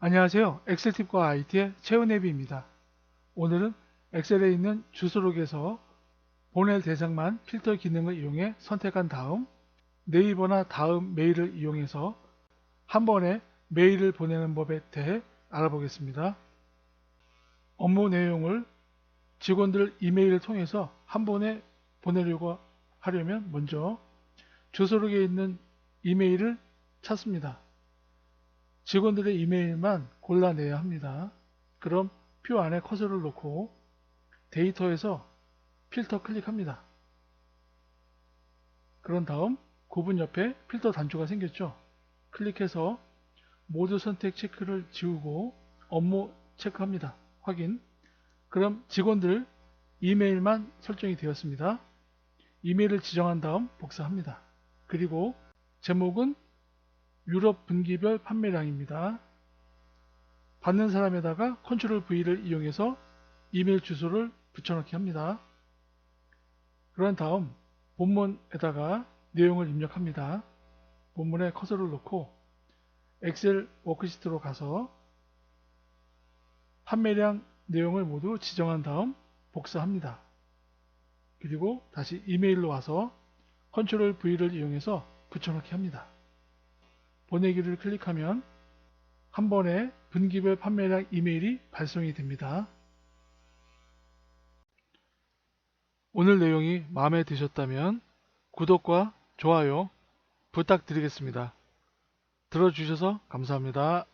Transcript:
안녕하세요. 엑셀팁과 IT의 최은혜비입니다. 오늘은 엑셀에 있는 주소록에서 보낼 대상만 필터 기능을 이용해 선택한 다음 네이버나 다음 메일을 이용해서 한 번에 메일을 보내는 법에 대해 알아보겠습니다. 업무 내용을 직원들 이메일을 통해서 한 번에 보내려고 하려면 먼저 주소록에 있는 이메일을 찾습니다. 직원들의 이메일만 골라내야 합니다. 그럼 표 안에 커서를 놓고 데이터에서 필터 클릭합니다. 그런 다음 구분 옆에 필터 단추가 생겼죠. 클릭해서 모두 선택 체크를 지우고 업무 체크합니다. 확인. 그럼 직원들 이메일만 설정이 되었습니다. 이메일을 지정한 다음 복사합니다. 그리고 제목은 유럽 분기별 판매량입니다. 받는 사람에다가 컨트롤 V를 이용해서 이메일 주소를 붙여넣기 합니다. 그런 다음 본문에다가 내용을 입력합니다. 본문에 커서를 놓고 엑셀 워크시트로 가서 판매량 내용을 모두 지정한 다음 복사합니다. 그리고 다시 이메일로 와서 컨트롤 V를 이용해서 붙여넣기 합니다. 보내기를 클릭하면 한 번에 분기별 판매량 이메일이 발송이 됩니다. 오늘 내용이 마음에 드셨다면 구독과 좋아요 부탁드리겠습니다. 들어주셔서 감사합니다.